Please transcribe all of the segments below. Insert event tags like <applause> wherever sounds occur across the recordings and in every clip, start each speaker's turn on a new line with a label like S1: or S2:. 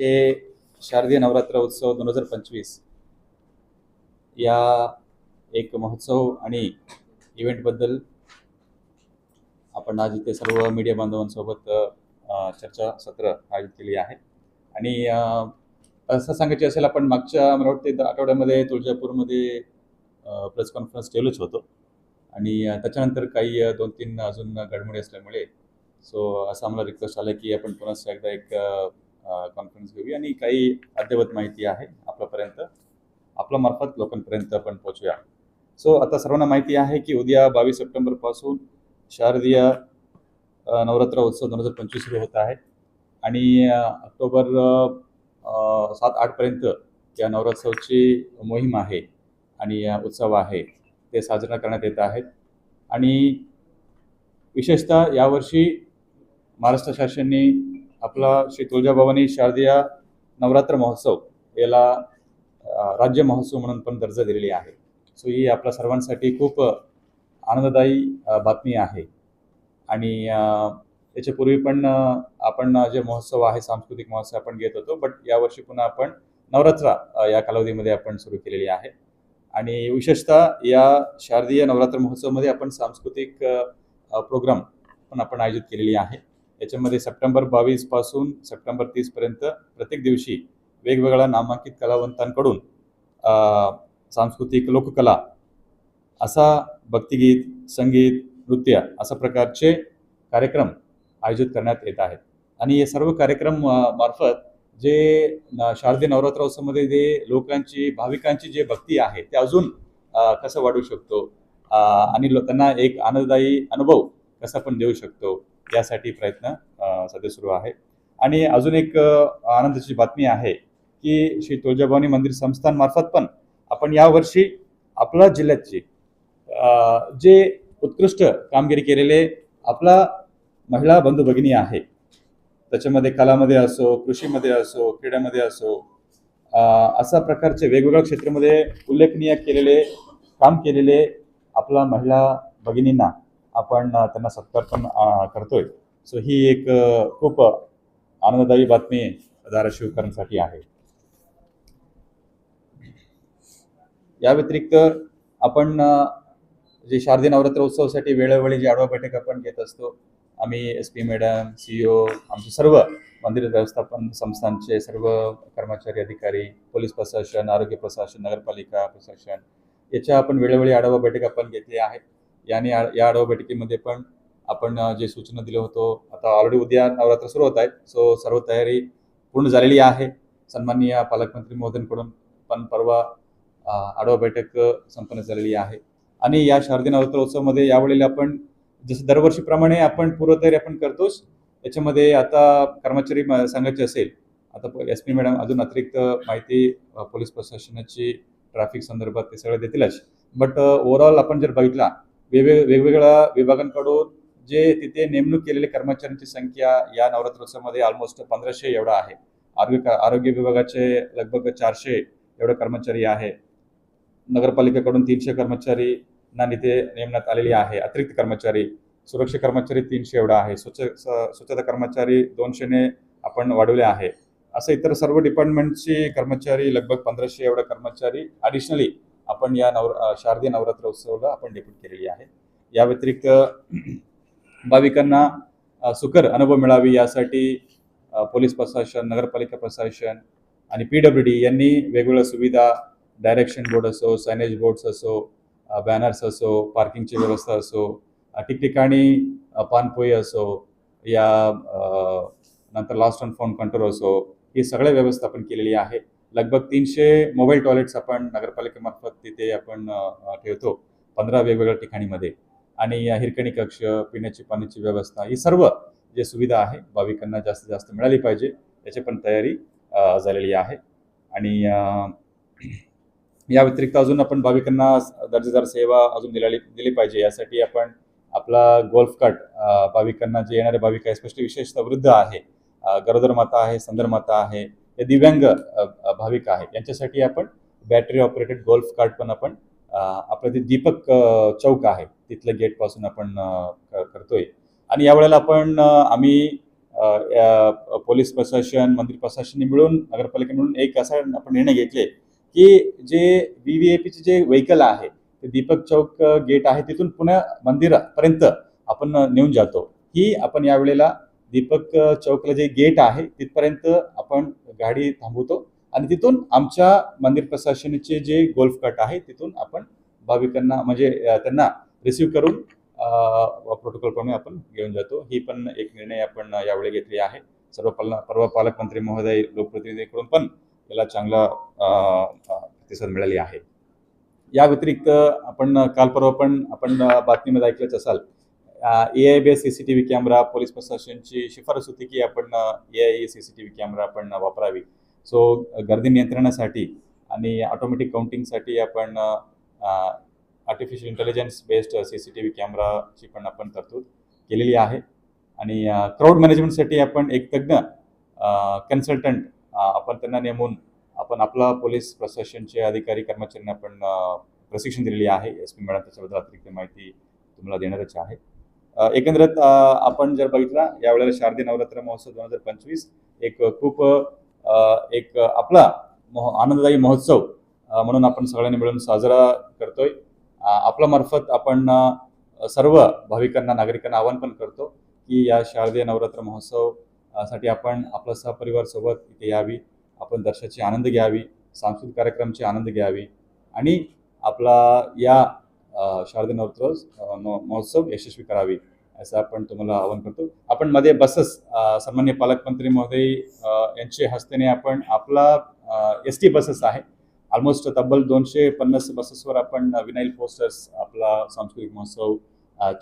S1: ते शारदीय नवरात्र उत्सव दोन हजार पंचवीस या एक महोत्सव आणि इव्हेंटबद्दल आपण आज इथे सर्व मीडिया बांधवांसोबत चर्चा सत्र आयोजित केली आहे. आणि असं सांगायचे असेल आपण मागच्या मला वाटते आठवड्यामध्ये तुळजापूरमध्ये प्रेस कॉन्फरन्स ठेवलंच होतो. आणि त्याच्यानंतर काही दोन तीन अजून घडमोडी असल्यामुळे सो असं आम्हाला रिक्वेस्ट आलं की आपण पुन्हा एकदा एक कॉन्फरन्स घेऊया. आणि काही अद्यवत माहिती आहे आपल्यापर्यंत. आपल्या मार्फत लोकांपर्यंत आपण पोहोचूया. सो आता सर्वांना माहिती आहे की उद्या बावीस सप्टेंबरपासून शारदीय नवरात्र उत्सव दोन हजार पंचवीस सुरू होत आहे. आणि ऑक्टोबर सात आठपर्यंत या नवरोत्सवची मोहीम आहे आणि उत्सव आहे. ते साजरा करण्यात येत आहेत. आणि विशेषतः यावर्षी महाराष्ट्र शासनाने आपला श्री तुळजाभवानी शारदीय नवरात्र महोत्सव याला राज्य महोत्सव म्हणून पण दर्जा दिलेली आहे. सो ही आपल्या सर्वांसाठी खूप आनंददायी बातमी आहे. आणि याच्यापूर्वी पण आपण जे महोत्सव आहे सांस्कृतिक महोत्सव आपण घेत होतो बट यावर्षी पुन्हा आपण नवरात्र या कालावधीमध्ये आपण सुरू केलेली आहे. आणि विशेषतः या शारदीय नवरात्र महोत्सवामध्ये आपण सांस्कृतिक प्रोग्राम पण आपण आयोजित केलेली आहे. याच्यामध्ये सप्टेंबर बावीसपासून सप्टेंबर तीसपर्यंत प्रत्येक दिवशी वेगवेगळ्या नामांकित कलावंतांकडून सांस्कृतिक लोककला असा भक्तिगीत संगीत नृत्य अशा प्रकारचे कार्यक्रम आयोजित करण्यात येत आहेत. आणि हे सर्व कार्यक्रम मार्फत जे न- शारदीय नवरात्रोत्सवमध्ये जे लोकांची भाविकांची जे भक्ती आहे ते अजून कसं वाढवू शकतो? आणि लो- त्यांना एक आनंददायी अनुभव कसा पण देऊ शकतो? यासाठी प्रयत्न सध्या सुरू आहे. आणि अजून एक आनंदाची बातमी आहे की श्री तुळजाभवानी मंदिर संस्थांमार्फत पण आपण यावर्षी आपल्या जिल्ह्याची जे उत्कृष्ट कामगिरी केलेले आपला महिला बंधू भगिनी आहे. त्याच्यामध्ये कलामध्ये असो कृषीमध्ये असो क्रीडामध्ये असो अशा प्रकारचे वेगवेगळ्या क्षेत्रामध्ये उल्लेखनीय केलेले काम केलेले आपला महिला भगिनींना आपण त्यांना सत्कार पण करतोय. सो ही एक खूप आनंददायी बातमी धाराशिवकरांसाठी आहे. या व्यतिरिक्त आपण जे शारदीय नवरात्र उत्सवासाठी वेळोवेळी जी आढावा बैठक आपण घेत असतो आम्ही S P madam C O आमचे सर्व मंदिर व्यवस्थापन संस्थांचे सर्व कर्मचारी अधिकारी पोलीस प्रशासन आरोग्य प्रशासन नगरपालिका प्रशासन याच्या आपण वेळोवेळी आढावा बैठक आपण घेतली आहे. याने या आढावा बैठकीमध्ये पण आपण जे सूचना दिलं होतो आता ऑलरेडी उद्या नवरात्र सुरू होत आहेत सो सर्व तयारी पूर्ण झालेली आहे. सन्माननीय पालकमंत्री महोदयांकडून पण परवा आढावा बैठक संपन्न झालेली आहे. आणि या शारदीय नवरात्रोत्सवमध्ये यावेळेला आपण जसं दरवर्षीप्रमाणे आपण पूर्वतयारी आपण करतोच त्याच्यामध्ये आता कर्मचारी सांगायचे असेल आता एस पी मॅडम अजून अतिरिक्त माहिती पोलीस प्रशासनाची ट्रॅफिक संदर्भात ते सगळं देतीलच. बट ओव्हरऑल आपण जर बघितला वेगवेग वेगवेगळ्या विभागांकडून जे तिथे नेमणूक केलेले कर्मचाऱ्यांची संख्या या नवरात्रोत्सवामध्ये ऑलमोस्ट पंधराशे एवढा आहे. आरोग्य आरोग्य विभागाचे लगभग चारशे एवढे कर्मचारी आहे. नगरपालिकेकडून तीनशे कर्मचारी ना तिथे नेमण्यात आलेली आहे. अतिरिक्त कर्मचारी सुरक्षा कर्मचारी तीनशे एवढा आहे. स्वच्छ स- स्वच्छता कर्मचारी दोनशेने आपण वाढवले आहे. असं इतर सर्व डिपार्टमेंटची कर्मचारी लगभग पंधराशे एवढा कर्मचारी ॲडिशनली आपण या नवर शारदीय नवरात्र उत्सवाला आपण डेप्यूट केलेली आहे. या व्यतिरिक्त <clears throat> भाविकांना सुकर अनुभव मिळावी यासाठी पोलीस प्रशासन नगरपालिका प्रशासन आणि पी डब्ल्यू डी यांनी वेगवेगळ्या सुविधा डायरेक्शन बोर्ड असो सायनेज बोर्ड्स असो बॅनर्स असो पार्किंगची व्यवस्था असो ठिकठिकाणी पानपोई असो या नंतर लास्ट ऑन फोन कंट्रोल असो ही सगळ्या व्यवस्था आपण केलेली आहे. लगभग तीनशे मोबाईल टॉयलेट्स आपण नगरपालिकेमार्फत तिथे आपण ठेवतो पंधरा वेगवेगळ्या ठिकाणीमध्ये. आणि या हिरकणी कक्ष पिण्याची पाण्याची व्यवस्था ही सर्व जे सुविधा आहे भाविकांना जास्तीत जास्त मिळाली पाहिजे. याची पण तयारी झालेली आहे. आणि या व्यतिरिक्त अजून आपण भाविकांना दर्जेदार सेवा अजून दिलेली दिली पाहिजे. यासाठी आपण आपला गोल्फ कट भाविकांना जे येणारे भाविक आहे स्पष्ट विशेषतः वृद्ध आहे. गरोदर माता आहे संदर माता आहे दिव्यांग भाविक आहे यांच्यासाठी आपण बॅटरी ऑपरेटेड गोल्फ कार्ट पण आपण आपलं ते दीपक चौक आहे तिथलं गेटपासून आपण करतोय. आणि यावेळेला आपण आम्ही पोलीस प्रशासन मंत्री प्रशासनने मिळून नगरपालिका मिळून एक असा आपण निर्णय घेतले की जे व्ही व्ही आय पीचे जे व्हेकल आहे ते दीपक चौक गेट आहे तिथून पुन्हा मंदिरापर्यंत आपण नेऊन जातो. ही आपण यावेळेला दीपक चौकला जे गेट आहे तिथपर्यंत आपण गाडी थांबवतो आणि तिथून आमच्या मंदिर प्रशासनाचे जे गोल्फ कट आहे तिथून आपण भाविकांना म्हणजे त्यांना रिसीव करून प्रोटोकॉलप्रमाणे आपण घेऊन जातो. ही पण एक निर्णय आपण यावेळी घेतली आहे. सर्व पाल पर्व पालकमंत्री महोदय लोकप्रतिनिधीकडून पण याला चांगला प्रतिसाद मिळाली आहे. या व्यतिरिक्त आपण काल परवा पण आपण बातमीमध्ये ऐकलंच असाल A I B C C T V camera police प्रशासनची शिफारस होती की आपण A I C C T V camera आपण वापरावी. सो गर्दी नियंत्रणासाठी आणि ऑटोमॅटिक काउंटिंगसाठी आपण artificial intelligence based C C T V कॅमेराची पण आपण तरतूद केलेली आहे. आणि क्राऊड मॅनेजमेंटसाठी आपण एक तज्ज्ञ कन्सल्टंट आपण त्यांना नेमून आपण आपला पोलीस प्रशासनचे अधिकारी कर्मचाऱ्यांना आपण प्रशिक्षण दिलेली आहे. एस पी मॅडम त्याच्याबद्दल अतिरिक्त माहिती तुम्हाला देणारच आहे. एकंदरीत आपण जर बघितला यावेळेला शारदीय नवरात्र महोत्सव दोन हजार पंचवीस एक खूप एक आपला महो आनंददायी महोत्सव म्हणून आपण सगळ्यांनी मिळून साजरा करतोय. आपल्या मार्फत आपण सर्व भाविकांना नागरिकांना आवाहन पण करतो की या शारदीय नवरात्र महोत्सवसाठी आपण आपला सहपरिवार सोबत इथे यावी. आपण दर्शाची आनंद घ्यावी सांस्कृतिक कार्यक्रमची आनंद घ्यावी आणि आपला या शारदा शारदीय महोत्सव यशस्वी करावी असं आपण तुम्हाला आवाहन करतो. आपण मध्ये बसस सामान्य सन्मान्य पालकमंत्री महोदय यांच्या हस्तेने आपण आपला एस टी बसेस आहे. ऑलमोस्ट तब्बल दोनशे पन्नास बसेसवर आपण विनाईल पोस्टर्स आपला सांस्कृतिक महोत्सव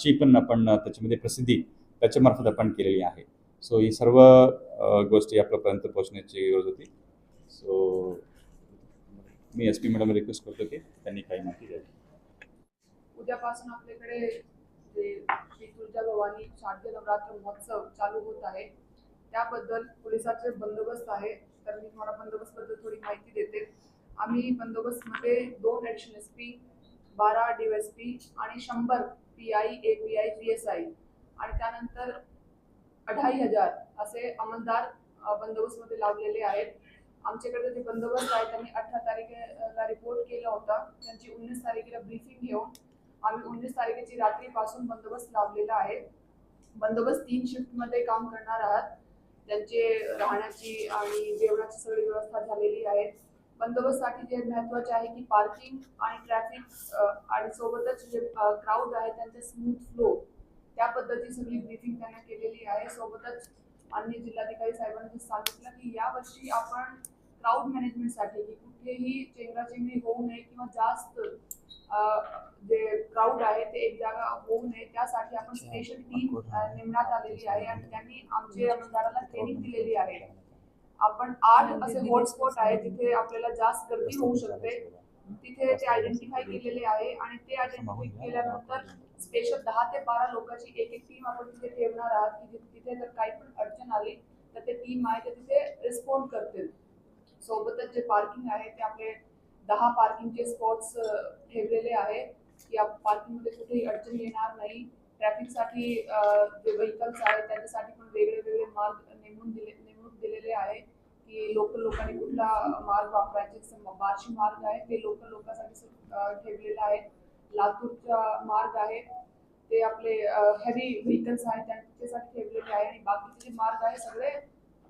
S1: ची पण आपण त्याच्यामध्ये प्रसिद्धी त्याच्यामार्फत आपण केलेली आहे. सो ही सर्व गोष्टी आपल्यापर्यंत पोहोचण्याची गरज होती. सो मी एस पी मॅडम रिक्वेस्ट करतो की त्यांनी काही माहिती द्यावी.
S2: उद्यापासून आपल्याकडे जे श्री तुळजा भवानी शारदीय नवरात्र महोत्सव चालू होत आहे त्याबद्दल पोलिसाचे बंदोबस्त आहे. तर मी तुम्हाला बंदोबस्त बद्दल थोडी माहिती देते. आम्ही बंदोबस्तमध्ये दोन ॲडिशनल एस पी बारा डी एस पी आणि शंभर P I A P I P S I आणि त्यानंतर अढाई हजार असे अंमलदार बंदोबस्तमध्ये लावलेले आहेत. आमच्याकडे जे बंदोबस्त आहे त्यांनी अठरा तारखेला रिपोर्ट केला होता. त्यांची उन्नीस तारखेला ब्रीफिंग घेऊन आम्ही उन्नीस तारखेची रात्रीपासून बंदोबस्त लावलेला आहे. बंदोबस्त तीन शिफ्टमध्ये काम करणार आहात. त्यांचे राहण्याची आणि जेवणाची सगळी व्यवस्था झालेली आहे. बंदोबस्तसाठी जे महत्त्वाचे आहे की पार्किंग आणि ट्रॅफिक आणि सोबतच जे क्राऊड आहे त्यांचे स्मूथ फ्लो त्या पद्धतीची सगळी ब्रीफिंग त्यांना केलेली आहे. सोबतच अन्य जिल्हाधिकारी साहेबांनी सांगितलं की यावर्षी आपण क्राऊड मॅनेजमेंटसाठी की कुठेही चेंगराचेंगरी होऊ नये किंवा जास्त जे क्राऊड आहे ते एक जागा होऊ नये त्यासाठी आपण स्पेशल टीम नेमण्यात आलेली आहे आणि त्यांनी आमचे अंमलदाराला ट्रेनिंग दिलेली आहे. आपण आठ असे हॉटस्पॉट आहे जिथे आपल्याला जास्त गर्दी होऊ शकते. तिथे ते आयडेंटिफाय केलेले आहे आणि ते आयडेंटिफाय केल्यानंतर स्पेशल दहा ते बारा लोकांची एक एक टीम आपण तिथे ठेवणार आहात की तिथे जर काही पण अडचण आली तर ते टीम आहे ते तिथे रिस्पॉन्ड करतील. सोबतच जे पार्किंग आहे ते आपले दहा पार्किंगचे स्पॉट्स ठेवलेले आहे की पार्किंगमध्ये कुठेही अडचण येणार नाही. ट्रॅफिकसाठी जे व्हेकल्स आहेत त्याच्यासाठी पण वेगळे वेगळे मार्ग नेमून दिले नेमणूक दिलेले आहे की लोकल लोकांनी कुठला मार्ग वापरायचे. सम- बार्शी मार्ग आहे ते लोकल लोकांसाठी ठेवलेला आहे. लातूरचा मार्ग आहे ते आपले हेवी व्हेकल्स आहेत त्यांच्यासाठी ठेवलेले आहे. आणि बाकीचे जे मार्ग आहे सगळे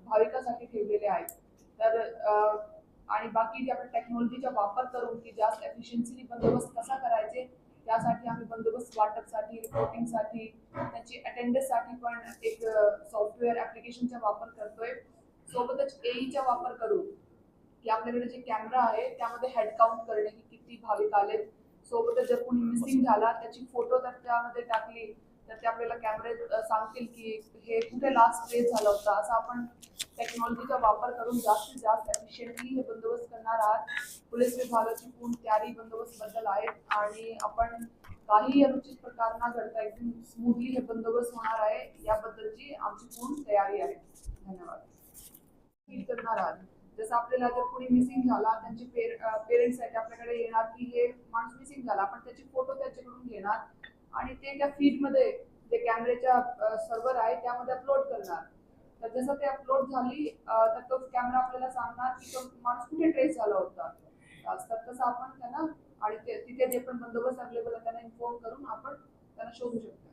S2: भाविकासाठी ठेवलेले आहेत. तर आणि बाकी जे आपण टेक्नॉलॉजीचा वापर करून की जास्त एफिशियन्सीने बंदोबस्त कसा करायचे त्यासाठी आम्ही बंदोबस्त वाटपसाठी रिपोर्टिंगसाठी त्यांची अटेंडन्ससाठी पण एक सॉफ्टवेअर ॲप्लिकेशनचा वापर करतोय. सोबतच एईचा वापर करून की आपल्याकडे जे कॅमेरा आहे त्यामध्ये हेड काउंट करणे की किती भाविक आलेत. सोबतच जर कोणी मिसिंग झाला त्याची फोटो जर त्यामध्ये टाकली तर ते आपल्याला कॅमेरे सांगतील की हे कुठे लास्ट ट्रेस झाला होता असं आपण टेक्नॉलॉजीचा वापर करून जास्तीत जास्त एफिशियंटली हे बंदोबस्त करणार आहात. पोलीस विभागाची पूर्ण तयारी बंदोबस्त बद्दल आणि आपण काही अनुचित प्रकार न घडता एकदम स्मूथली हे बंदोबस्त होणार आहे. याबद्दलची आमची पूर्ण तयारी आहे. धन्यवाद. करणार आहात. जसं आपल्याला जर कोणी मिसिंग झाला त्यांचे पेरेंट्स आहेत आपल्याकडे येणार की हे माणूस मिसिंग झाला आपण त्याचे फोटो त्याच्याकडून घेणार आणि ते त्या फीडमध्ये जे कॅमेऱ्याच्या सर्व्हर आहे त्यामध्ये अपलोड करणार. तर जसं ते अपलोड झाली तर तो कॅमेरा आपल्याला सांगणार की तो माणूस कुठे ट्रेस झाला होता तर तसं आपण त्यांना आणि तिथे जे पण बंदोबस्त अवेलेबल आहे त्यांना इन्फॉर्म करून आपण त्यांना शोधू शकतो?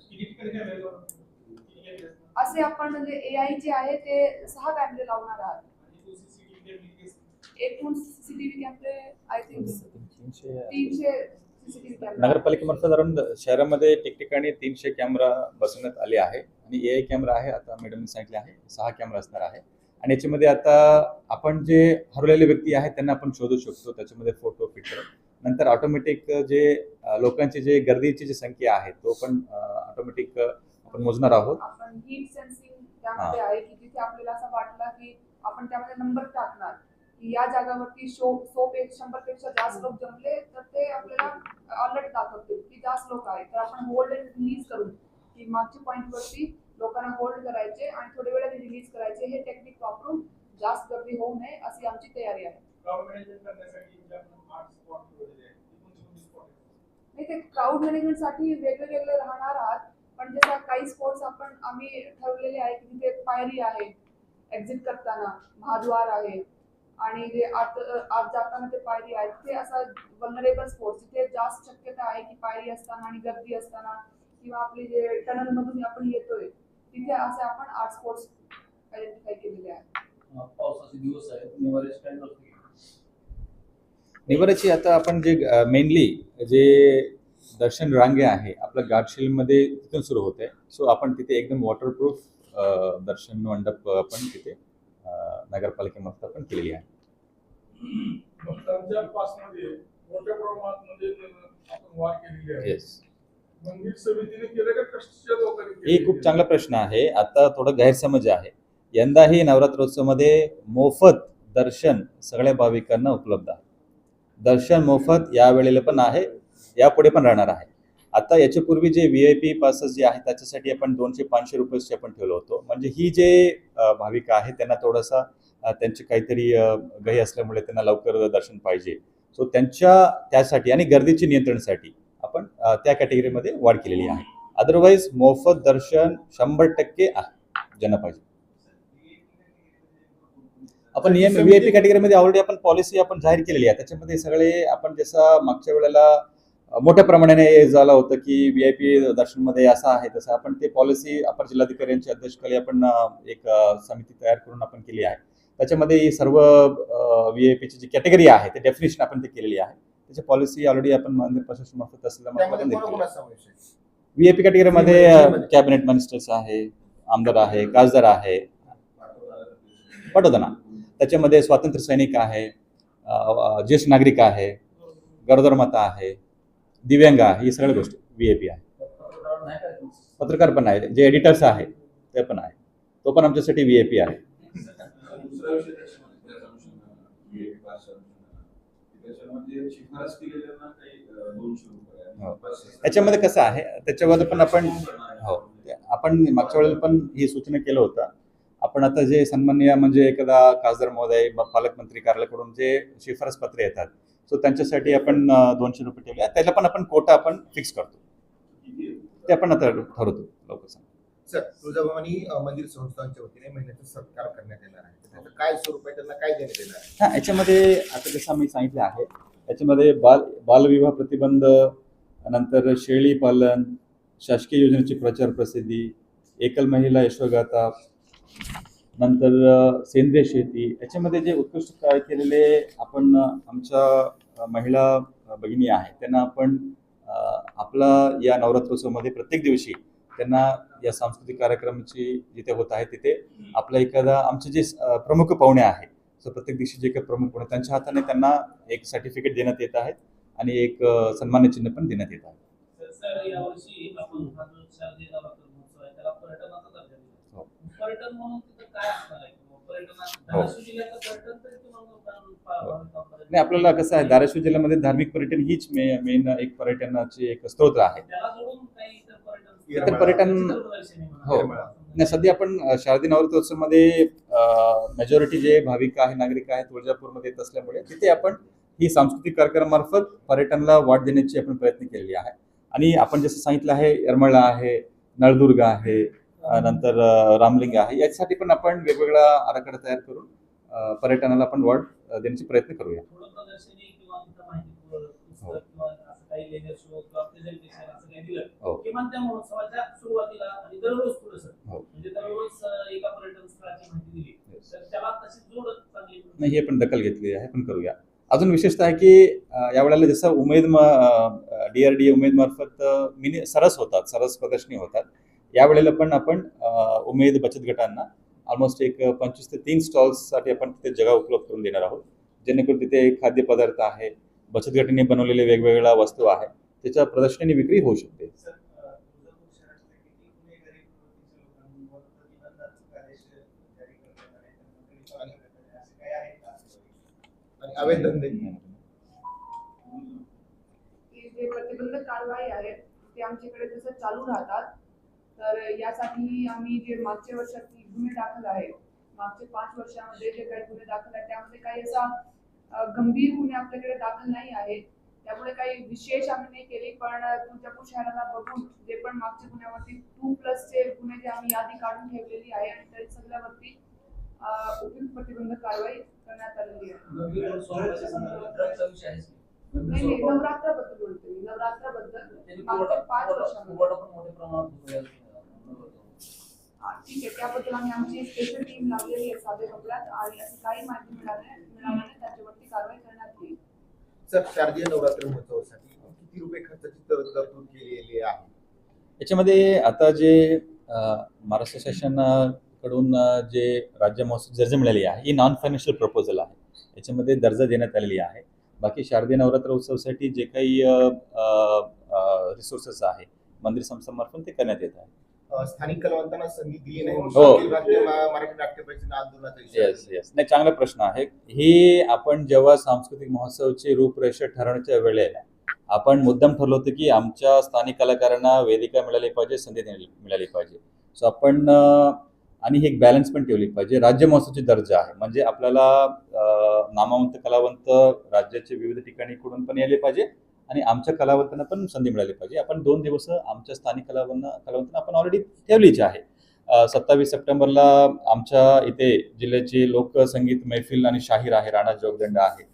S2: असे आपण म्हणजे एआय जे आहे ते सहा कॅमेरे लावणार आहात? एकूण सीसीटीव्ही कॅमेरे आय थिंक
S1: तीनशे नगरपालिकेमार्फत अराउंड शहरामध्ये ठिकठिकाणी तीनशे कॅमेरा बसवण्यात आले आहे आणि ए आय कॅमेरा आहे आता मॅडमने सांगितले आहे सहा कॅमेरा असणार आहे. आणि याच्यामध्ये आता आपण जे हरवलेले व्यक्ती आहेत त्यांना आपण शोधू शकतो त्याच्यामध्ये फोटो पिक्चर नंतर ऑटोमॅटिक जे लोकांची जे गर्दीची जी संख्या आहे तो पण ऑटोमॅटिक आपण मोजणार आहोत.
S2: आपण त्यामध्ये आहे की जिथे आपल्याला असं वाटलं की आपण त्यामध्ये नंबर टाकणार. या जागावरती शो सोप एक शंभरपेक्षा जास्त लोक जमले तर ते आपल्याला अलर्ट दाखवतील की जास्त लोक आहेत. तर आपण होल्ड अँड रिलीज करून की मागच्या पॉईंट वरती लोकांना होल्ड करायचे आणि थोड्या वेळाने रिलीज करायचे. हे टेक्निक वापरून जास्त गर्दी होऊ नये अशी आमची तयारी आहे? नाही ते क्राऊड मॅनेजमेंटसाठी वेगळे वेगळे राहणार आहात. पण जसं काही स्पोर्ट्स आपण आम्ही ठरवलेले आहे की तिथे पायरी आहे एक्झिट करताना महाद्वार आहे. आणि जे आत आत जाताना ते पायरी आहे तिथे असा वनरेबल स्पोर्ट्स तिथे जास्त शक्यता आहे की पायरी असताना आणि गर्दी असताना किंवा आपले जे टनल मधून आपण येतोय तिथे असे आपण आर्ट स्पोर्ट्स आयडेंटिफाय केलेले आहेत.
S3: पावसाचे दिवस आहेत
S1: निवाराची आता आपण जे मेनली जे दर्शन रांगे आहे आपलं गार्डशिलमध्ये तिथून सुरू होते. सो आपण तिथे एकदम वॉटरप्रूफ दर्शन मंडप आपण तिथे नगरपालिकेमार्फत आपण केलेली आहे.
S4: भक्तांच्या पासमध्ये मोठ्या प्रमाणात म्हणजे आपण वाढ केलेली आहे.
S1: येस
S4: मंदिर समितीने केलं का ट्रस्टच्या लोकांनी
S1: हे
S4: केलं?
S1: खूप चांगला प्रश्न आहे. आता थोडं गैरसमज आहे. यंदाही नवरात्रोत्सवमध्ये मोफत दर्शन सगळ्या भाविकांना उपलब्ध आहे. दर्शन मोफत या वेळेला पण आहे यापुढे पण राहणार आहे. आता याच्यापूर्वी जे व्ही आय पी पासेस जे आहेत त्याच्यासाठी आपण दोनशे पाचशे रुपयेचे आपण ठेवलं होतो. म्हणजे ही जे अ, भाविक आहे त्यांना थोडासा त्यांची काहीतरी घाई असल्यामुळे त्यांना लवकर दर्शन पाहिजे. सो त्यांच्या त्यासाठी आणि गर्दीची नियंत्रणासाठी आपण त्या कॅटेगरीमध्ये वाढ केलेली आहे. अदरवाईज मोफत दर्शन शंभर टक्के आहे. ज्यांना पाहिजे आपण नियम व्ही आय पी कॅटेगरीमध्ये ऑलरेडी आपण पॉलिसी आपण जाहीर केलेली आहे. त्याच्यामध्ये सगळे आपण जसं मागच्या वेळेला मोठ्या प्रमाणाने झालं होतं की व्ही आय पी दर्शनमध्ये असं आहे तसं आपण ते पॉलिसी अपर जिल्हाधिकारी यांच्या अध्यक्षतेखाली आपण एक समिती तयार करून आपण केली आहे. त्याच्यामध्ये सर्व व्ही आय पीची जी कॅटेगरी आहे ते डेफिनेशन आपण ते केलेली आहे. त्याची पॉलिसी ऑलरेडी आपण मंदिर प्रशासन मार्फत
S5: त्यामध्ये
S1: असलेल्या
S5: कोणाकोणाचा समावेश आहे?
S1: व्ही आय पी कॅटेगरीमध्ये. कॅबिनेट मिनिस्टर्स आहे आमदार आहे खासदार आहे. पटोदना त्याच्यामध्ये स्वातंत्र्य सैनिक आहे ज्येष्ठ नागरिक आहे गरोदर माता आहे दिव्यांग आहे ही सगळ्या गोष्टी व्ही आय पी आहे.
S3: पत्रकार
S1: पण आहे जे एडिटर्स आहे ते पण आहे. तो पण आमच्यासाठी व्ही आय पी आहे.
S6: विषय त्याच्यामध्ये त्याच अनुषंगानं, विवेक भाषा अनुषंगानं. त्याच्यामध्ये शिफारस केलेल्यांना काही अं, दोनशे रुपये आणि
S1: हो.
S6: पाचशे-
S1: त्याच्यामध्ये कसं आहे त्याच्यावर पण आपण हो आपण मागच्या वेळेला पण ही सूचना केलं होतं आपण आता जे सन्माननीय म्हणजे एखादा खासदार महोदय पालकमंत्री कार्यालयाकडून जे शिफारस पत्रे येतात सो त्यांच्यासाठी आपण दोनशे रुपये ठेवले त्याला पण आपण कोटा आपण फिक्स करतो? ते आपण आता ठरवतो लवकर.
S5: सर तुळजाभवानी मंदिर संस्थांच्या वतीने महिन्याचा सत्कार करण्यात येणार आहे. त्याचं काय स्वरूप आहे? त्यांना काय देण्यात येणार आहे?
S1: हा याच्यामध्ये आता जसं मी सांगितलं आहे याच्यामध्ये बाल बालविवाह प्रतिबंध नंतर शेळी पालन शासकीय योजनेची प्रचार प्रसिद्धी एकल महिला यशोगाथा नंतर सेंद्रिय शेती याच्यामध्ये जे उत्कृष्ट कार्य केलेले आपण आमच्या महिला भगिनी आहेत त्यांना आपण आपला या नवरात्रोत्सवामध्ये प्रत्येक दिवशी त्यांना या सांस्कृतिक कार्यक्रमाची जिथे होत आहे तिथे आपला एखादा आमचे जे प्रमुख पाहुणे आहेत सो प्रत्येक दिवशी जे काही प्रमुख पाहुणे त्यांच्या हाताने त्यांना एक सर्टिफिकेट देण्यात येत आहेत आणि एक अ, सन्मान्य चिन्ह पण देण्यात येत आहे.
S3: हा.
S1: हो. हो. नाही आपल्याला कसं आहे धाराशिव जिल्ह्यामध्ये धार्मिक पर्यटन हीच मे मेन एक पर्यटनाची एक स्त्रोत आहे.
S3: इतर पर्यटन.
S1: हो. नाही सध्या आपण शारदीय नवरात्रोत्सवमध्ये मेजॉरिटी जे भाविक आहे नागरिक आहे तुळजापूरमध्ये येत असल्यामुळे तिथे आपण ही सांस्कृतिक कार्यक्रमामार्फत पर्यटनाला वाढ देण्याची आपण प्रयत्न केलेली आहे. आणि आपण जसं सांगितलं आहे येरमळा आहे नळदुर्ग आहे नंतर रामलिंग आहे याच्यासाठी पण आपण वेगवेगळा आराखडा तयार करून पर्यटनाला आपण वॉर्ड देण्याचे प्रयत्न करूया. हो.
S3: काही प्रेझेंटेशन असं काही दिलं
S1: हो.
S3: किमान त्या महोत्सवाच्या सुरुवातीला आणि दररोज थोडंसं
S1: हो.
S3: म्हणजे दररोज अं, एका पर्यटन स्थळाची माहिती दिली
S1: Yes.
S3: तर त्याला तशी जोड चांगली
S1: नाही हे पण दखल घेतली आहे पण करूया अजून विशेषतः आहे की यावेळेला जसं Umed D R D Umed मार्फत मिनी सरस होतात सरस प्रदर्शनी होतात यावेळेला पण आपण उमेद बचत गटांना ऑलमोस्ट एक पंचवीस ते तीन स्टॉल्ससाठी आपण तिथे जगा उपलब्ध करून देणार आहोत जेणेकरून तिथे खाद्यपदार्थ आहे बचत गटांनी बनवलेले वेगवेगळ्या वस्तू आहे त्याच्या प्रदर्शनी विक्री होऊ शकते.
S4: आहेत
S5: अवैध धंदे
S2: जे प्रतिबंधक कारवाई आहे ते आमच्याकडे जसं चालू राहतात तर यासाठी आम्ही जे मागच्या वर्षातली गुन्हे दाखल आहे मागच्या पाच वर्षामध्ये जे काही गुन्हे दाखल आहे त्यामध्ये काही असा गंभीर गुन्हे आपल्याकडे दाखल नाही आहे त्यामुळे काही विशेष आम्ही नाही केली पण तुळजापूर शहराला बघून जे पण मागच्या गुन्ह्यावरती टू प्लसचे गुन्हे जे आम्ही यादी काढून ठेवलेली आहे आणि त्या सगळ्यावरती अ, उपयुक्त प्रतिबंधक कारवाई करण्यात आलेली आहे. नाही नाही. नवरात्राबद्दल बोलते मी नवरात्राबद्दल मागच्या पाच वर्षामध्ये. हा, ठीक आहे. त्याबद्दल आम्ही आमची स्पेशल टीम लावलेली आहे साधे कपड्यात आणि अशी काही माहिती मिळाली मिळाल्याने त्याच्यावरती कारवाई करण्यात येईल
S5: सर शारदीय नवरात्र महोत्सवासाठी किती रुपये खर्चाची तरतूद केलेली आहे?
S1: याच्यामध्ये आता जे महाराष्ट्र शासनकडून जे राज्य महोत्सव दर्जा मिळाली आहे ही नॉन फायनान्शियल प्रपोजल आहे. याच्यामध्ये दर्जा देण्यात आलेली आहे. बाकी शारदीय नवरात्र उत्सवासाठी जे काही रिसोर्सेस आहे मंदिर संस्थांमार्फत ते करण्यात येत आहे.
S5: स्थानिक कलावंतांना संधी दिली नाही.
S1: हो.
S5: मराठी नाट्य परिषद आंदोलनाचा इशारा
S1: येस येस नाही चांगला प्रश्न आहे. ही आपण जेव्हा सांस्कृतिक महोत्सवाची रूपरेषा ठरवण्याच्या वेळेला आपण मुद्दाम ठरलं होतं की आमच्या स्थानिक कलाकारांना वेदिका मिळाली पाहिजे संधी मिळाली पाहिजे. सो आपण आणि ही एक बॅलन्स पण ठेवली पाहिजे. राज्य महोत्सवाची दर्जा आहे. म्हणजे आपल्याला नामवंत कलावंत राज्याच्या विविध ठिकाणी कडून पण यायले पाहिजे आणि आमच्या कलावंतांना पण संधी मिळाली पाहिजे. आपण दोन दिवस आमच्या स्थानिक कलावंत कलावंतांना आपण ऑलरेडी ठेवलीच आहे. सत्तावीस सप्टेंबरला आमच्या इथे जिल्ह्याची लोकसंगीत मैफिल आणि शाहीर आहे राणा जोगदंड आहे.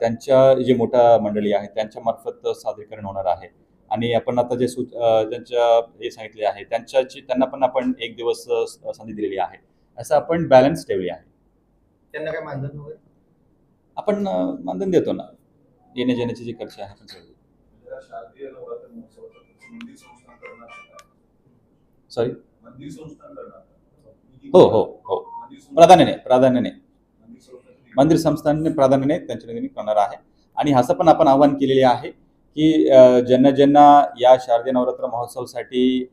S1: त्यांच्या जे मोठा मंडळी आहे त्यांच्या मार्फत सादरीकरण होणार आहे. आणि आपण आता जे सु ज्यांच्या हे सांगितले आहे त्यांच्याची त्यांना पण आपण एक दिवस संधी दिलेली आहे. असं आपण बॅलन्स ठेवली आहे.
S5: त्यांना काय मानधन वगैरे?
S1: आपण मानधन देतो ना. येण्या जाण्याची जी खर्च आहे आपण
S6: शारदीय नवरात्र महोत्सवाचा खर्च मंदिर संस्थान करणार आहे का?
S1: सॉरी
S6: मंदिर संस्थान करणार?
S1: हो हो हो. प्राधान्याने प्राधान्याने
S6: मंदिर संस्थान-
S1: प्राधान्याने त्यांच्या निधीने करणार आहे. आणि असं पण आपण आवाहन केलेले आहे की ज्यांना ज्यांना या शारदीय नवरात्र महोत्सवासाठी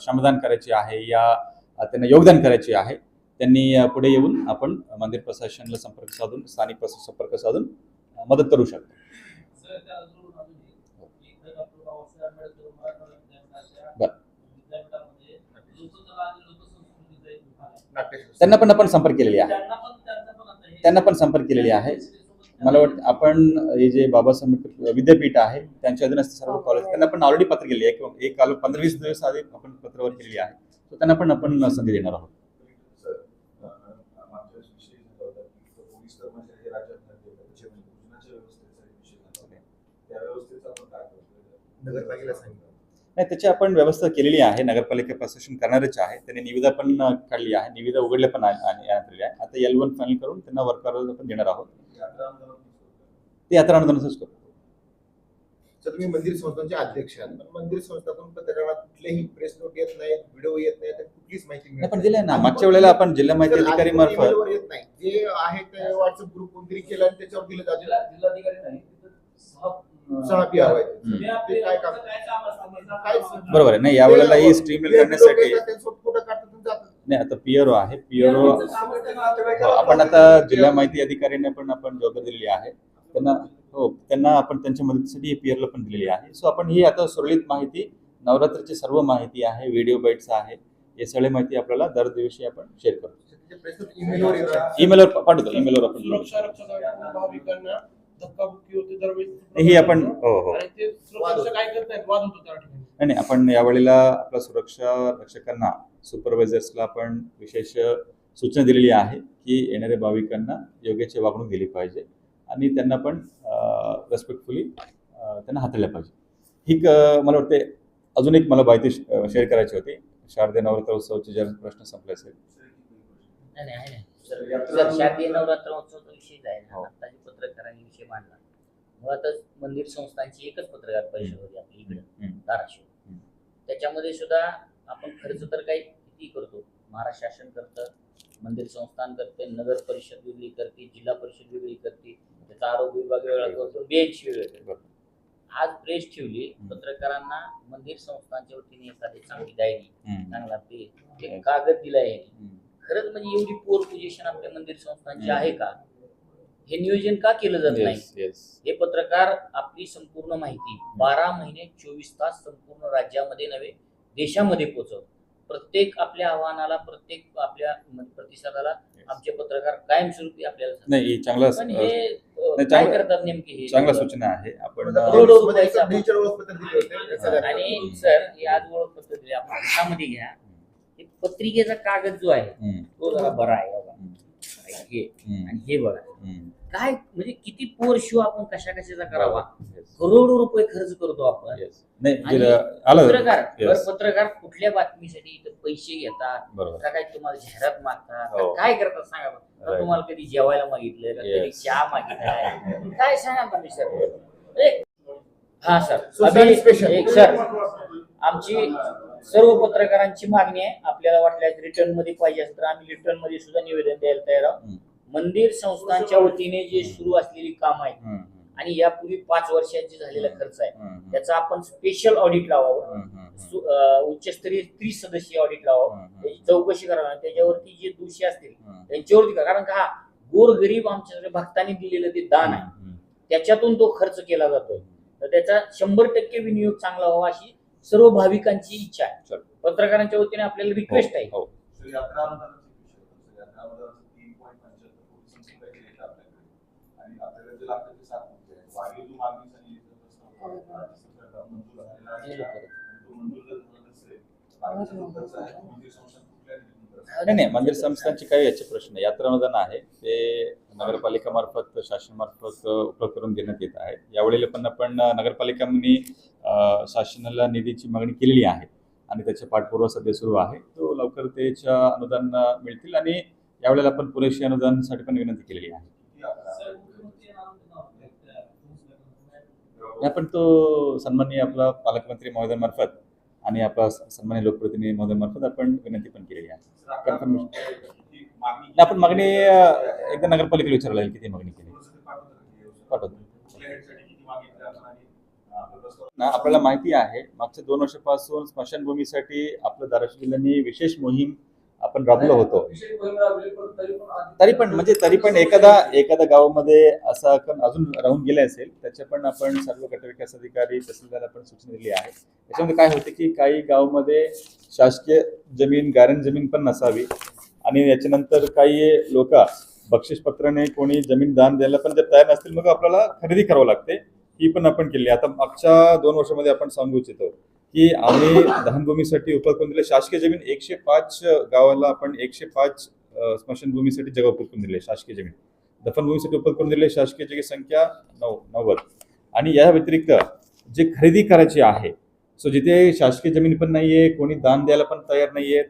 S1: श्रमदान करायचे आहे या त्यांना योगदान करायचे आहे त्यांनी पुढे येऊन आपण मंदिर प्रशासनाला संपर्क साधून स्थानिक प्रशासन संपर्क साधून मदत करू शकतो
S3: सर, त्याला जोडून अजून एक, एकदा डॉक्टर बाबासाहेब आंबेडकर मराठवाडा विद्यापीठाच्या
S1: बरं.
S3: विद्यापीठामध्ये लोककला आणि लोकसंस्कृतीचा एक विभाग आहे.
S5: नाट्यशास्त्र
S1: त्यांना पण आपण संपर्क केलेले आहे.
S3: त्यांना पण त्यांचा पण आता हे-
S1: त्यांना पण संपर्क केलेले आहे. मला वाटतं आपण हे जे बाबासाहेब आंबेडकर विद्यापीठ आहे त्यांच्या अधीनस्थ सर्व कॉलेज त्यांना पण ऑलरेडी पत्र केले आहे. किंवा एक काल पंधरा वीस दिवस आधी आपण पत्रावर केलेली आहे. तर त्यांना पण आपण संधी देणार आहोत.
S6: हे
S5: नगरपालिकेला सांगितलं.
S1: नाही त्याची आपण व्यवस्था केलेली आहे नगरपालिका प्रशासन करणारच आहे. त्यांनी निविदा पण काढली आहे निविदा उघडल्या पण आणलेली आहे आता एल वन फायनल करून त्यांना वर्कर पण देणार आहोत? ते यात्रा अनुदानाचंच करू.
S5: तर तुम्ही मंदिर संस्थांचे अध्यक्ष आहात. पण मंदिर संस्थातून पत्रकारात कुठलेही प्रेस नोट येत नाही व्हिडिओ येत नाही तर कुठलीच माहिती मिळत
S1: नाही पण दिलंय ना. मागच्या वेळेला आपण जिल्हा माहिती अधिकारी मार्फत
S5: येत नाही. जे आहे ते व्हॉट्सअप ग्रुप कोणतरी केलं आणि त्याच्यावर दिलं जातं.
S3: जिल्हा- जिल्हाधिकारी नाही सहा-. ते
S5: काय काम?
S1: बरोबर आहे. नाही यावेळेला ही स्ट्रीम करण्यासाठी
S5: फोटो काढतात आणि जातात.
S1: नाही आता पिअरो आहे.
S3: ना,
S1: हो, आपण आता जिल्हा माहिती अधिकाऱ्यांना पण आपण जबाबदारी दिलेली आहे. त्यांना हो त्यांना आपण त्यांच्या मदतीसाठी पीअरला पण दिलेली आहे. सो आपण ही आता सुरळीत माहिती नवरात्रची सर्व माहिती आहे व्हिडिओ बाईट्स आहे. हे सगळे माहिती आपल्याला दर दिवशी आपण शेअर करतो.
S5: आहे.
S1: ईमेलवर पाठवतो ईमेलवर आपण
S7: सुरक्षा रक्षकांना भाविकांना धक्काबुक्की होते दरवेळेस
S1: ही आपण हो हो.
S7: आणि ते सुरक्षा काय करत नाहीत वाद होतो त्या ठिकाणी.
S1: नाही नाही, आपण यावेळेला आपल्या सुरक्षा रक्षकांना सुपरवायझर्सला आपण विशेष सूचना दिलेली आहे की येणाऱ्या भाविकांना योग्यची वागणूक दिली पाहिजे आणि त्यांना पण रेस्पेक्टफुली त्यांना हाताळल्या पाहिजे. ही मला वाटते अजून एक मला माहिती शेअर करायची होती. शारदीय नवरात्र उत्सवाचे जर प्रश्न संपले असेल.
S8: नाही नाही आहे ना. सर शारदीय नवरात्र उत्सवाचा विषय आहे
S1: हो.
S8: ना आत्ताची पत्रकारांनी विषय मांडला मुळातच मंदिर संस्थांची एकच पत्रकार परिषद होती आपली इकडे
S1: हम्म.
S8: धाराशिव
S1: हम्म.
S8: त्याच्यामध्ये सुद्धा आपण खर्च तर काही किती करतो महाराष्ट्र शासन करतं मंदिर संस्थान करते नगर परिषद वेगळी करते जिल्हा परिषद वेगळी करते त्याचा आरोग्य विभाग वेगळा करतो बेंच वेगळे करतो
S1: बरोबर.
S8: आज प्रेस ठेवली
S1: हम्म.
S8: पत्रकारांना मंदिर संस्थांच्या वतीने एखादी चांगली डायरी
S1: हम्म.
S8: चांगला ते एक कागद दिलाय
S1: हम्म.
S8: खरंच म्हणजे एवढी पोर पोझिशन आपल्या मंदिर संस्थांची. आहे का? हे नियोजन का केलं जात नाही. हे पत्रकार आपली संपूर्ण माहिती बारा महिने चोवीस तास संपूर्ण राज्यामध्ये नव्हे देशामध्ये पोहोचवत प्रत्येक आपल्या आव्हानाला प्रत्येक आपल्या म्हणजे प्रतिसादाला आमचे पत्रकार कायमस्वरूपी आपल्याला.
S1: नाही ही चांगला
S8: हे काय करतात नेमके हे?
S1: चांगला सूचना आहे. आपण
S5: सगळ्या-
S8: आणि सर हे आज ओळखपत्र दिले आपण हातामध्ये घ्या. पत्रिकेचा कागद जो आहे तो जरा बरा आहे बघा
S1: हम्म,
S8: हे आणि हे बघा. काय म्हणजे किती पोर शो आपण कशा कशाचा करावा?
S1: Yes,
S8: करोडो रुपये खर्च करतो आपण. पत्रकार पत्रकार कुठल्या बातमीसाठी इथं पैसे घेतात? का काय तुम्हाला जाहिरात मागतात?
S1: हो.
S8: काय करतात सांगा. तुम्हाला कधी जेवायला मागितलं का कधी. चहा मागितलाय? <laughs> काय सांगा पण सर हा सर. एक सर आमची सर्व पत्रकारांची मागणी आहे. आपल्याला वाटल्यास रिटर्नमध्ये पाहिजे तर आम्ही रिटर्नमध्ये सुद्धा निवेदन द्यायला तयार आहोत. मंदिर संस्थांच्या वतीने जे सुरू असलेली काम
S1: हम्म,
S8: आणि यापूर्वी पाच वर्षांची झालेला खर्च आहे. त्याचा आपण स्पेशल ऑडिट लावावं. उच्चस्तरीय त्रिसदस्यीय ऑडिट लावावं. त्याची चौकशी करावी त्याच्यावरती जे दोषी असतील त्यांच्यावरती करा. कारण का हा गोरगरीब आमच्या भक्तांनी दिलेलं ते दान आहे. त्याच्यातून तो खर्च केला जातोय. तर त्याचा शंभर टक्के विनियोग चांगला व्हावा अशी सर्व भाविकांची इच्छा आहे. पत्रकारांच्या वतीने आपल्याला रिक्वेस्ट आहे
S1: हो,
S6: करतात?
S1: नाही नाही मंदिर संस्थांचे काही याचे प्रश्न. यात्रा अनुदान आहे ते नगरपालिकामार्फत शासनामार्फत उपलब्ध करून देण्यात येत आहे. यावेळेला पण आपण नगरपालिकांनी शासनाला निधीची मागणी केलेली आहे आणि त्याचे पाठपुरावा सध्या सुरू आहे. तो लवकर त्याच्या अनुदान मिळतील आणि यावेळेला आपण पुरेशी अनुदानासाठी पण विनंती केलेली आहे. आपण तो सन्माननीय आपला पालकमंत्री महोदयांमार्फत आणि आपला सन्मान्य लोकप्रतिनिधी महोदयांमार्फत आपण विनंती पण केलेली आहे.
S6: कन्फर्मेशन मागणी
S1: आपण मागणी एकदा नगरपालिकेला विचारला किती मागणी केली.
S6: पाठवतो.
S1: ना आपल्याला माहिती आहे मागच्या दोन वर्षापासून स्मशानभूमीसाठी आपलं धाराशिव जिल्ह्याने विशेष मोहीम आपण राबलो होतो.
S3: तरी पण
S1: म्हणजे तरी पण एखादा एखाद्या गावामध्ये असा आपण अजून राहून गेले असेल त्याच्या पण आपण सर्व गटविकास अधिकारी तहसीलदार आपण सूचना दिली आहे. त्याच्यामध्ये काय होते की काही गावामध्ये शासकीय जमीन गारण जमीन पण नसावी. आणि याच्यानंतर काही लोक बक्षीसपत्राने कोणी जमीन दान द्यायला पण जर तयार नसतील मग आपल्याला खरेदी करावं लागते. ही पण आपण केली. आता मागच्या दोन वर्षामध्ये आपण सांगू इच्छितो की आम्ही दहनभूमीसाठी उपलब्ध करून दिले. शासकीय जमीन एकशे पाच गावाला आपण एकशे पाच स्मशानभूमीसाठी जगा उपलब्ध करून दिले शासकीय जमीन. दफनभूमीसाठी उपलब्ध करून दिले शासकीय जगी संख्या नऊ नव्वद. आणि या व्यतिरिक्त जे खरेदी करायची आहे सो जिथे शासकीय जमीन पण नाहीये कोणी दान द्यायला पण तयार नाहीये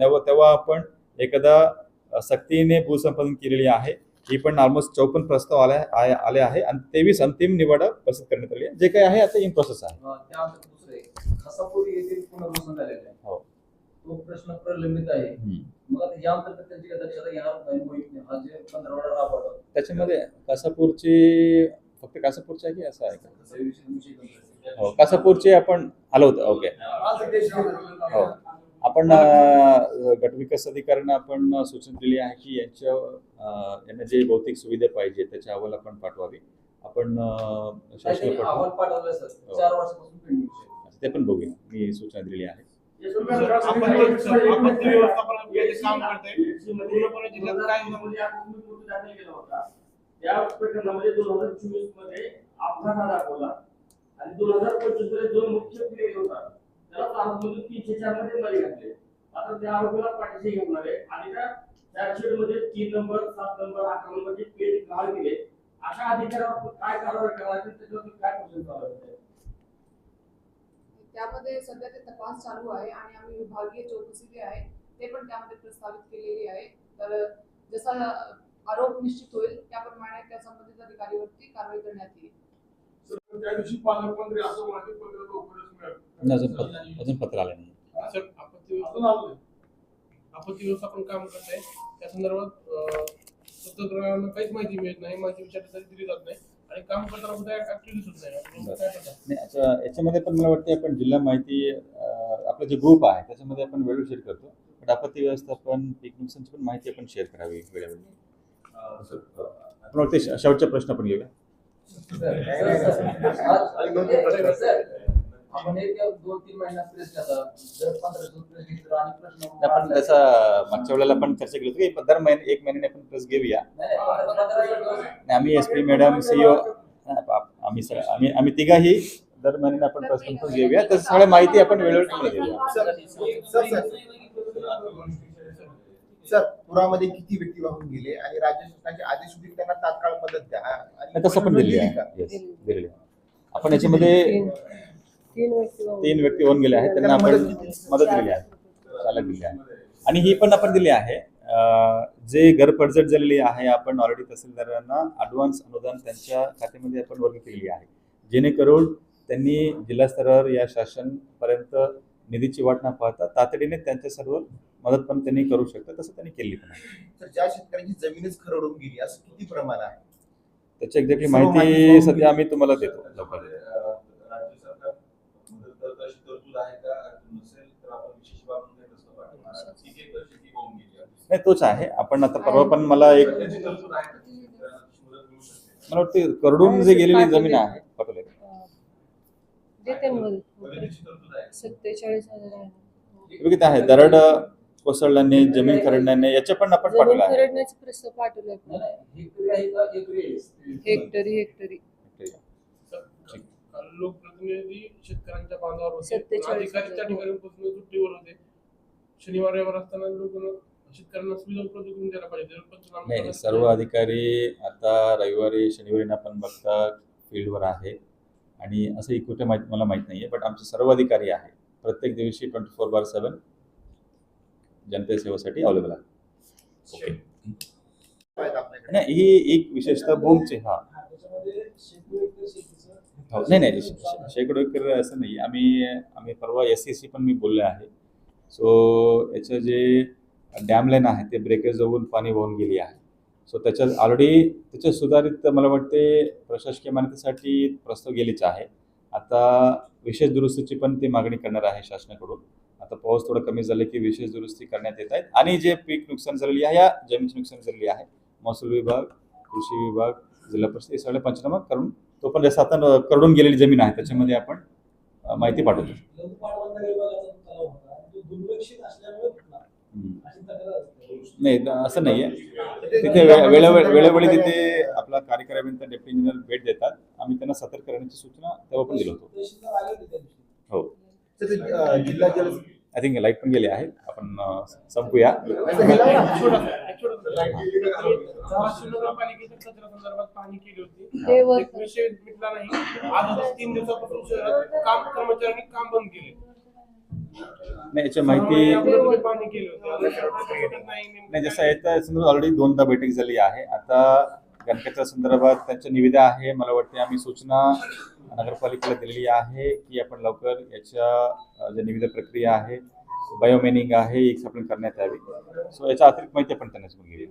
S1: तेव्हा तेव्हा आपण एखादा अ, सक्तीने भूसंपादन केलेली आहे. ही पण ऑलमोस्ट चौपन्न प्रस्ताव आले आहे- आले आहे. आणि तेवीस अंतिम निवाडा प्रसिद्ध करण्यात आली आहे. जे काही आहे आता इन प्रोसेस आहे.
S9: अं, त्यानंतर दुसरे खसापूर येथील पुनर्वसन झालेलं आहे.
S1: हो.
S9: तो प्रश्न प्रलंबित आहे.
S1: हम्म.
S9: मग आता या अंतर्गत त्यांची काही दक्षता घेणार नाही मोहीम हा जे पंधरवडा राबवतात
S1: त्याच्यामध्ये कासापूरची फक्त कासापूरची आहे की असं आहे का. हो कासापूरचे आपण आलो होतो ओके हो. आपण गटविकास अधिकाऱ्यांना आपण सूचना दिली आहे की यांच्या यांना जे भौतिक सुविधा पाहिजे त्याचा अहवाल आपण पाठवावी. आपण
S9: सर.
S1: हो.
S9: चार वर्षापासून पेंडिंग आहे.
S1: ते पण बघूया. मी सूचना दिलेली आहे.
S3: प्रकरणामध्ये दोन हजार चोवीसमध्ये अपघात हा दाखवला. आणि दोन हजार पंचवीसमध्ये जो मुख्य प्लेयर होता त्याला तालुक्यामधून तीनशे चारमध्ये मध्ये घातले.
S10: आता त्या आरोपीला पाठीशी घेणार आहे आणि त्या चार्जशीटमध्ये तीन नंबर सात नंबर अकरा नंबरचे पेज लाल केले अशा अधिकाऱ्यावर काय कारवाई करायची त्याच्यावर काय चालवायची
S2: त्यामध्ये सध्या ते तपास चालू आहे आणि आम्ही विभागीय चौकशी जे आहे ते पण त्यामध्ये प्रस्तावित केलेली आहे. तर जसा आरोप निश्चित होईल त्याप्रमाणे त्या संबंधित अधिकारीवरती कारवाई करण्यात येईल.
S7: त्या दिवशी पालकमंत्री असं माझे पत्र लवकरच मिळालं
S1: अजून पत्र अजून पत्र आलं नाही
S7: सर आपत्ती व्यवस्थापन आपत्ती व्यवस्थापन काम करत आहे त्या संदर्भात अं, तंत्रज्ञानाला काहीच माहिती मिळत नाही माहिती विचारण्यासाठी दिली जात नाही आणि काम करताना सुद्धा ऍक्टिव्हिटी होत नाही आपण काय करता
S1: नाही याच्या- याच्यामध्ये पण मला वाटते आपण जिल्हा माहिती अं, आपलं जे ग्रुप आहे त्याच्यामध्ये आपण वेळोवेळी शेअर करतो पण आपत्ती व्यवस्थापन पीक नुकसानची पण माहिती आपण शेअर करावी वेळोवेळी आपण वाटते शेवटचा प्रश्न आपण घेऊया
S9: आपण एक दोन तीन महिन्यात प्रेस घेता दर पंधरा दिवस प्रेस घेतो आणि प्रश्न
S1: आपण तसं मागच्या वेळेला पण चर्चा केली होती की दर महिने एक महिन्याने आपण प्रेस घेऊया.
S9: नाही,
S1: आम्ही एस पी मॅडम सीईओ आम्ही सग- आम्ही आम्ही तिघाही दर महिन्याने आपण प्रेस कॉन्फरन्स घेऊया. तर सगळ्या माहिती आपण वेळोवेळी तुम्हाला देऊया.
S5: सर सर सर पुरामध्ये किती व्यक्ती वाहून गेले आणि राज्य शासनाचे आदेश त्यांना तात्काळ मदत द्या? आणि
S1: तसं पण दिलेली
S5: दिली
S1: आहे
S5: का?
S1: Yes, दिलेली आहे. आपण याच्यामध्ये
S11: तीन व्यक्ती
S1: होऊन गेले आहेत त्यांना आपण मदत दिली. आहे. चालक दिली आहे. आणि ही पण आपण दिली आहे. जे घर पडझड झालेली आहे आपण ऑलरेडी तहसीलदारांना ॲडव्हान्स अनुदान त्यांच्या खात्यामध्ये आपण वर्ग केलेली आहे. जेणेकरून त्यांनी जिल्हा स्तरावर या शासनपर्यंत निधीची वाट न पाहता तातडीने त्यांच्या सर्व मदत पण त्यांनी करू शकतात तसं त्यांनी केली पण आहे.
S5: तर ज्या शेतकऱ्यांची जमीनच खरडून गेली असं किती प्रमाण आहे?
S1: त्याची एक्झॅक्टली
S5: माहिती
S1: सध्या. आम्ही तुम्हाला देतो लवकर
S6: अं, राज्य सरकार मदत करत अशी तरतूद आहे का नसेल तर आपण विशेष बाब म्हणून रस्ता पाठवणार ठीक आहे तर शेती वाहून गेली आहे.
S1: नाही तोच आहे. आपण आता परवा पण मला एक मला वाटते करडून जे गेलेली जमीन आहे
S11: सत्तेचाळीस हजार आहे.
S1: हे किती आहे दरड कोसळल्याने जमीन खरडण्याने याचे पण आपण
S11: जमीन
S1: पाठवलं आहे.
S11: खरडण्याचे प्रस्ताव पाठवले
S9: हेक्टरी
S11: हेक्टरी.
S7: लोकप्रतिनिधी शेतकऱ्यांच्या बांधावर होते.
S11: सत्तेचाळीस
S7: अधिकारी त्या ठिकाणी सुट्टीवर होते. शनिवार रविवार असताना लोक शेतकऱ्यांना सुविधा उपलब्ध करून द्यायला पाहिजे. जर पंचनामा
S1: नाही सर्व अधिकारी आता रविवारी शनिवारी आपण बघता फील्डवर आहे. आणि असं इक्विटी माहीत मला माहीत नाही आहे बट आमचे सर्व अधिकारी आहे प्रत्येक दिवशी ट्वेंटी फोर बार सेवन जनतेसेवेसाठी अवेलेबल आहे. ओके
S5: आहेत आपल्याकडे
S1: नाही ही एक विशेषतः बोमचे हा. हो नाही नाही शे- शे- शेकडो एकर असं नाही आम्ही आम्ही परवा एस सी सी पण मी बोलले आहे. सो याचं जे डॅम लाईन आहे ते ब्रेकेज होऊन पाणी वाहून गेली आहे. सो त्याच्यात ऑलरेडी त्याच्या सुधारित मला वाटते प्रशासकीय मान्यतेसाठी प्रस्ताव गेलेच आहे. आता विशेष दुरुस्तीची पण ती मागणी करणार आहे शासनाकडून. आता पाऊस थोडं कमी झालं की विशेष दुरुस्ती करण्यात येत आहेत. आणि जे पीक नुकसान झालेली आहे या जमीनचे नुकसान झालेली आहे. महसूल विभाग कृषी विभाग जिल्हा परिषद हे सगळे पंचनामा करून तो पण जसं आता करडून गेलेली जमीन आहे. त्याच्यामध्ये आपण माहिती पाठवतो
S3: लघुपाटबंधारे विभागाचा तलाव होता आणि तो दुर्लक्षित असल्यामुळे फुटला
S1: हम्म.
S3: अशी तक्रार असते
S1: नाही असं नाही आहे तिथे वेळोवेळी वेळोवेळी तिथे आपला कार्यकारी डेप्टी इंजिनियर भेट देतात. आम्ही त्यांना सतर्क करण्याची सूचना तेव्हा पण दिलो होतो. हो.
S5: जिल्हा जल
S1: आय थिंक लाइट पण गेले आहे आपण संपूया.
S7: काम कर्मचाऱ्यांनी काम बंद केले.
S1: नाही याची माहिती
S7: नाही
S1: जसं. याच्या संदर्भात ऑलरेडी दोनदा बैठक झाली आहे. आता गणपतीच्या संदर्भात त्यांच्या निविदा आहे. मला वाटते आम्ही सूचना नगरपालिकेला दिलेली आहे की आपण लवकर याच्या ज्या निविदा प्रक्रिया आहे बायोमेनिंग आहे एक आपण करण्यात यावी. सो याच्या अतिरिक्त माहिती आपण त्यांना घेऊ